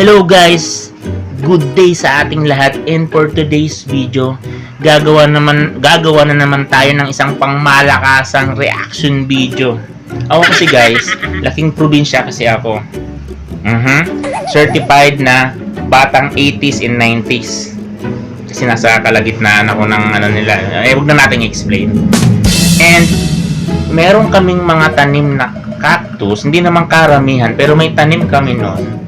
Hello guys! Good day sa ating lahat and for today's video, gagawa naman gagawa na naman tayo ng isang pangmalakasang reaction video. Ako kasi guys, laking probinsya kasi ako. Mhm. Certified na batang 80s and 90s. Kasi nasa kalagitnaan ako ng ano nila. Eh, huwag na nating explain. And meron kaming mga tanim na cactus, hindi naman karamihan, pero may tanim kami noon.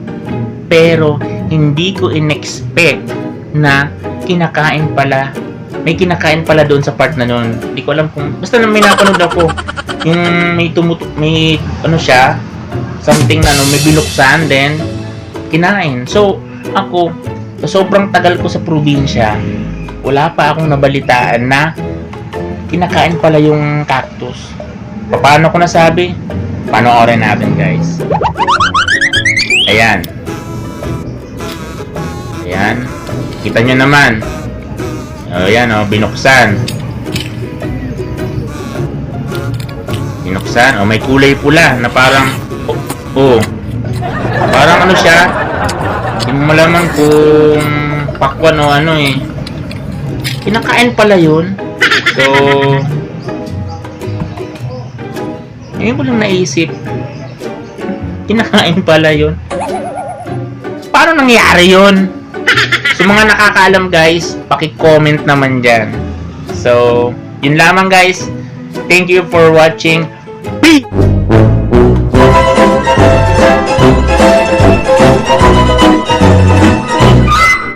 Pero hindi ko in-expect na kinakain pala. May kinakain pala doon sa part na noon. Hindi ko alam kung basta na may napanood ako yung may tumut may ano siya something na no, may binuksan then kinain. So ako sobrang tagal ko sa probinsya, wala pa akong nabalitaan na kinakain pala yung cactus. Paano ko nasabi? Panoorin natin guys. Ayan. Ayan. Kita nyo naman. O, ayan o, binuksan. Binuksan. O, may kulay pula na parang, oh, parang ano siya, hindi mo malaman kung pakwan o ano eh. Kinakain pala yun. So, ngayon ko lang naisip, kinakain pala yun. Paano nangyari yun? Sa mga nakakaalam guys, paki-comment naman dyan. So, yun lamang guys. Thank you for watching. Peace!